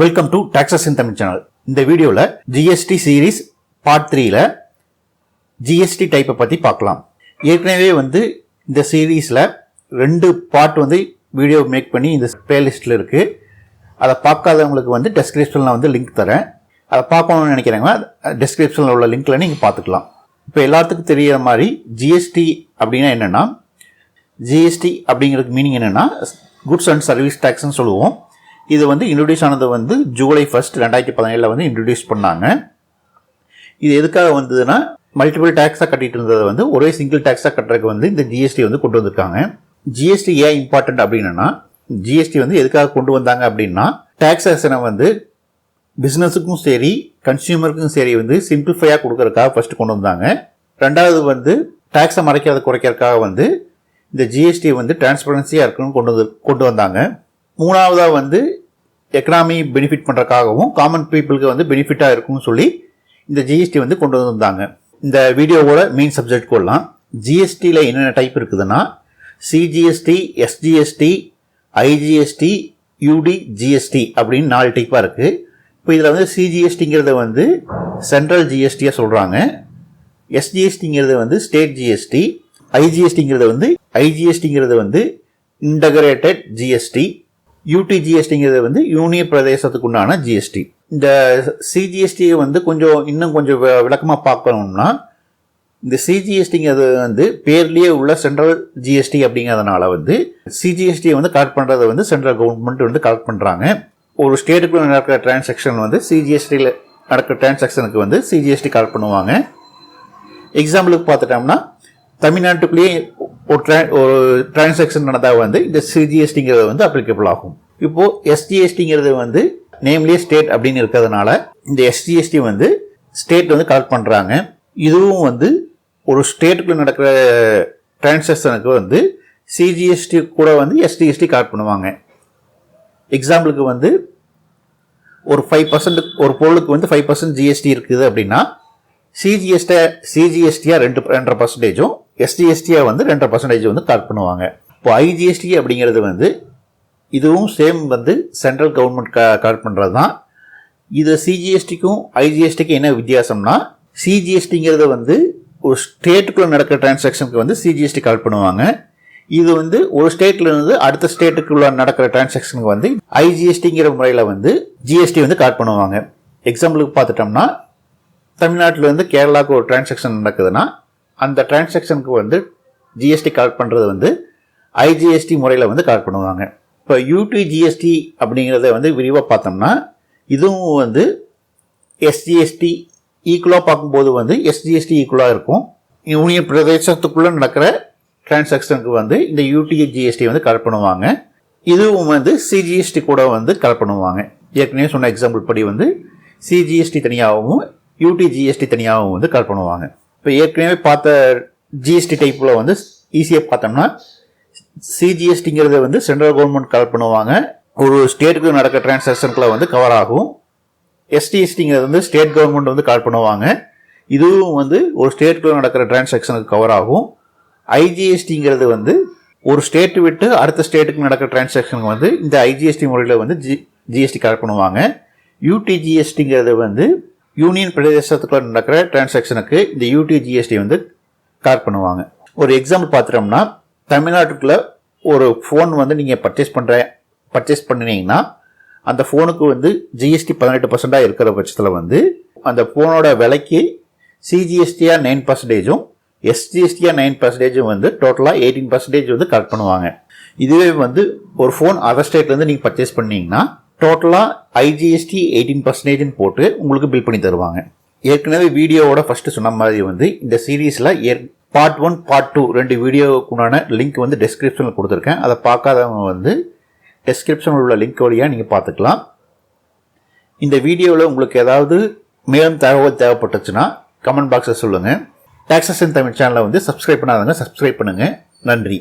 Welcome to taxes in Tamil channel இந்த வீடியோவில் GST series part த்ரீல ஜிஎஸ்டி டைப்பை பற்றி பார்க்கலாம். ஏற்கனவே வந்து இந்த சீரீஸில் ரெண்டு பார்ட் வந்து வீடியோ மேக் பண்ணி இந்த பிளேலிஸ்ட்டில் இருக்குது அதை பார்க்காதவங்களுக்கு வந்து டெஸ்கிரிப்ஷனில் வந்து லிங்க் தரேன். அதை பார்க்கணும்னு நினைக்கிறவங்க டெஸ்கிரிப்ஷனில் உள்ள லிங்க்கில் நீங்கள் பார்த்துக்கலாம். இப்போ எல்லாத்துக்கும் தெரியற மாதிரி ஜிஎஸ்டி அப்படின்னா என்னென்னா ஜிஎஸ்டி அப்படிங்கிறதுக்கு மீனிங் என்னென்னா குட்ஸ் அண்ட் சர்வீஸ் டேக்ஸ்னு சொல்லுவோம். இது வந்து இன்ட்ரடியூஸ் ஆனது வந்து ஜூலை ஃபர்ஸ்ட் ரெண்டாயிரத்தி பதினேழில் வந்து இன்ட்ரடியூஸ் பண்ணாங்க. இது எதுக்காக வந்ததுன்னா மல்டிபிள் டேக்ஸாக கட்டிட்டு இருந்ததை வந்து ஒரே சிங்கிள் டேக்ஸாக கட்டுறதுக்கு வந்து இந்த ஜிஎஸ்டி வந்து கொண்டு வந்திருக்காங்க. ஜிஎஸ்டி ஏன் இம்பார்ட்டன்ட் அப்படின்னா ஜிஎஸ்டி வந்து எதுக்காக கொண்டு வந்தாங்க அப்படின்னா டேக்ஸேஷனை வந்து பிஸ்னஸுக்கும் சரி கன்சியூமருக்கும் சரி வந்து சிம்பிளிஃபையாக கொடுக்கறதுக்காக ஃபஸ்ட்டு கொண்டு வந்தாங்க. ரெண்டாவது வந்து டேக்ஸை மறைக்காத குறைக்கிறதுக்காக வந்து இந்த ஜிஎஸ்டி வந்து டிரான்ஸ்பரன்சியாக இருக்குன்னு கொண்டு வந்து கொண்டு வந்தாங்க. மூணாவதாக வந்து எக்கனாமி பெனிஃபிட் பண்ணுறதுக்காகவும் காமன் பீப்புளுக்கு வந்து பெனிஃபிட்டாக இருக்கும்னு சொல்லி இந்த ஜிஎஸ்டி வந்து கொண்டு வந்திருந்தாங்க இந்த வீடியோவோட மெயின் சப்ஜெக்ட் கொள்ளலாம் ஜிஎஸ்டியில் என்னென்ன டைப் இருக்குதுன்னா CGST SGST IGST UT GST அப்படின்னு நாலு டைப்பாக இருக்குது இப்போ இதில் வந்து சிஜிஎஸ்டிங்கிறத வந்து சென்ட்ரல் ஜிஎஸ்டியாக சொல்கிறாங்க எஸ்ஜிஎஸ்டிங்கிறது வந்து ஸ்டேட் ஜிஎஸ்டி ஐஜிஎஸ்டிங்கிறது வந்து ஐஜிஎஸ்டிங்கிறது வந்து இன்டகிரேட்டட் ஜிஎஸ்டி யூடிஜிஎஸ்டிங்கிறது வந்து யூனியன் பிரதேசத்துக்கு உண்டான ஜிஎஸ்டி இந்த சிஜிஎஸ்டியை வந்து கொஞ்சம் இன்னும் கொஞ்சம் விளக்கமாக பார்க்கணும்னா இந்த சிஜிஎஸ்டிங்கிறது வந்து பேர்லேயே உள்ள சென்ட்ரல் ஜிஎஸ்டி அப்படிங்கிறதுனால வந்து சிஜிஎஸ்டியை வந்து கலெக்ட் பண்ணுறதை வந்து சென்ட்ரல் கவர்மெண்ட் வந்து கலெக்ட் பண்ணுறாங்க ஒரு ஸ்டேட்டுக்குள்ள நடக்கிற டிரான்சாக்ஷன் வந்து சிஜிஎஸ்டியில் நடக்கிற டிரான்சாக்ஷனுக்கு வந்து சிஜிஎஸ்டி கலெக்ட் பண்ணுவாங்க. எக்ஸாம்பிளுக்கு பார்த்துட்டோம்னா தமிழ்நாட்டுக்குள்ளேயே ஒரு ஒரு டிரான்சாக்ஷன் நடந்தால் வந்து இந்த சிஜிஎஸ்டிங்கிறது வந்து அப்ளிகபிள் ஆகும். இப்போ எஸ்டிஎஸ்டிங்கிறது வந்து நேம்லியே ஸ்டேட் அப்படின்னு இருக்கிறதுனால இந்த எஸ்டிஎஸ்டி வந்து ஸ்டேட் வந்து கலெக்ட் பண்ணுறாங்க இதுவும் வந்து ஒரு ஸ்டேட்டுக்குள்ள நடக்கிற டிரான்சாக்ஷனுக்கு வந்து சிஜிஎஸ்டி கூட வந்து எஸ்டிஎஸ்டி கலெக்ட் பண்ணுவாங்க. எக்ஸாம்பிளுக்கு வந்து ஒரு ஃபைவ் பர்சன்ட் ஒரு பொருளுக்கு வந்து ஃபைவ் பர்சன்ட் ஜிஎஸ்டி இருக்குது அப்படின்னா சிஜிஎஸ்டி சிஜிஎஸ்டியாக ரெண்டு ரெண்டரை பர்சன்டேஜும் எஸ்டிஎஸ்டியாக வந்து ரெண்டரை பர்சன்டேஜ் வந்து கலெக்ட் பண்ணுவாங்க. இப்போ ஐஜிஎஸ்டி அப்படிங்கிறது வந்து இதுவும் சேம் வந்து சென்ட்ரல் கவர்மெண்ட் க கலெக்ட் பண்ணுறது தான் இது சிஜிஎஸ்டிக்கும் ஐஜிஎஸ்டிக்கும் என்ன வித்தியாசம்னா சிஜிஎஸ்டிங்கிறது வந்து ஒரு ஸ்டேட்டுக்குள்ளே நடக்கிற டிரான்சாக்ஷனுக்கு வந்து சிஜிஎஸ்டி கலெக்ட் பண்ணுவாங்க. இது வந்து ஒரு ஸ்டேட்லேருந்து அடுத்த ஸ்டேட்டுக்குள்ளே நடக்கிற டிரான்சாக்ஷனுக்கு வந்து ஐஜிஎஸ்டிங்கிற முறையில் வந்து ஜிஎஸ்டி வந்து கலெக்ட் பண்ணுவாங்க. எக்ஸாம்பிளுக்கு பார்த்துட்டோம்னா தமிழ்நாட்டில் வந்து கேரளாவுக்கு ஒரு டிரான்சாக்ஷன் நடக்குதுன்னா அந்த டிரான்சாக்ஷனுக்கு வந்து ஜிஎஸ்டி கலெக்ட் பண்ணுறது வந்து ஐஜிஎஸ்டி முறையில் வந்து கலெக்ட் பண்ணுவாங்க. இப்போ யூடி ஜிஎஸ்டி அப்படிங்கிறத வந்து விரிவாக பார்த்தோம்னா இதுவும் வந்து எஸ்ஜிஎஸ்டி ஈக்குவலாக பார்க்கும்போது வந்து எஸ்ஜிஎஸ்டி ஈக்குவலாக இருக்கும். யூனியன் பிரதேசத்துக்குள்ளே நடக்கிற டிரான்சாக்ஷனுக்கு வந்து இந்த யூடி ஜிஎஸ்டி வந்து கலெக்ட் பண்ணுவாங்க. இதுவும் வந்து சிஜிஎஸ்டி கூட வந்து கலெக்ட் பண்ணுவாங்க. ஏற்கனவே சொன்ன எக்ஸாம்பிள் படி வந்து சிஜிஎஸ்டி தனியாகவும் யூடி ஜிஎஸ்டி தனியாகவும் வந்து கலெக்ட் பண்ணுவாங்க. இப்போ ஏற்கனவே பார்த்த ஜிஎஸ்டி டைப்பில் வந்து ஈஸியாக பார்த்தோம்னா சிஜிஎஸ்டிங்கிறத வந்து சென்ட்ரல் கவர்மெண்ட் கலெக்ட் பண்ணுவாங்க. ஒரு ஸ்டேட்டுக்கு நடக்கிற டிரான்சாக்ஷனுக்குள்ள வந்து கவர் ஆகும். எஸ்டிஎஸ்டிங்கிறது வந்து ஸ்டேட் கவர்மெண்ட் வந்து கலெக்ட் பண்ணுவாங்க. இதுவும் வந்து ஒரு ஸ்டேட்டுக்குள்ள நடக்கிற டிரான்சாக்ஷனுக்கு கவர் ஆகும். ஐஜிஎஸ்டிங்கிறது வந்து ஒரு ஸ்டேட் விட்டு அடுத்த ஸ்டேட்டுக்கு நடக்கிற டிரான்சாக்ஷனுக்கு வந்து இந்த ஐஜிஎஸ்டி முறையில் வந்து ஜி ஜிஎஸ்டி கலெக்ட் பண்ணுவாங்க. யூடிஜிஎஸ்டிங்கிறது வந்து யூனியன் பிரதேசத்துக்குள்ள நடக்கிற டிரான்சாக்ஷனுக்கு இந்த யூடிஜிஎஸ்டி வந்து கலெக்ட் பண்ணுவாங்க. ஒரு எக்ஸாம்பிள் பார்த்துட்டோம்னா தமிழ்நாட்டுக்குள்ள ஒரு ஃபோன் வந்து நீங்கள் பர்ச்சேஸ் பண்ணுற பர்ச்சேஸ் பண்ணினீங்கன்னா அந்த ஃபோனுக்கு வந்து ஜிஎஸ்டி பதினெட்டு பர்சண்டாக இருக்கிற பட்சத்தில் வந்து அந்த ஃபோனோட விலைக்கு சிஜிஎஸ்டியாக நைன் பர்சன்டேஜும் எஸ்ஜிஎஸ்டியாக நைன் பர்சன்டேஜும் வந்து டோட்டலாக எயிட்டீன் பர்சன்டேஜ் வந்து கலெக்ட் பண்ணுவாங்க. இதுவே வந்து ஒரு ஃபோன் அதர் ஸ்டேட்லேருந்து நீங்கள் பர்ச்சேஸ் பண்ணீங்கன்னா டோட்டலாக ஐஜிஎஸ்டி எயிட்டீன் பர்சன்டேஜ்னு போட்டு உங்களுக்கு பில் பண்ணி தருவாங்க. ஏற்கனவே வீடியோவோட ஃபஸ்ட்டு சொன்ன மாதிரி வந்து இந்த சீரீஸில் ஏற் பார்ட் ஒன் பார்ட் டூ ரெண்டு வீடியோவுக்குண்டான லிங்க் வந்து டெஸ்கிரிப்ஷனில் கொடுத்துருக்கேன். அதை பார்க்காதவங்க வந்து டெஸ்கிரிப்ஷனில் உள்ள லிங்க் வழியாக நீங்கள் பார்த்துக்கலாம். இந்த வீடியோவில் உங்களுக்கு ஏதாவது மேலும் தகவல் தேவைப்பட்டுச்சுன்னா கமெண்ட் பாக்ஸில் சொல்லுங்கள் டாக்ஸஸ் தமிழ் சேனலை வந்து சப்ஸ்கிரைப் பண்ணாதவங்க சப்ஸ்கிரைப் பண்ணுங்கள் நன்றி.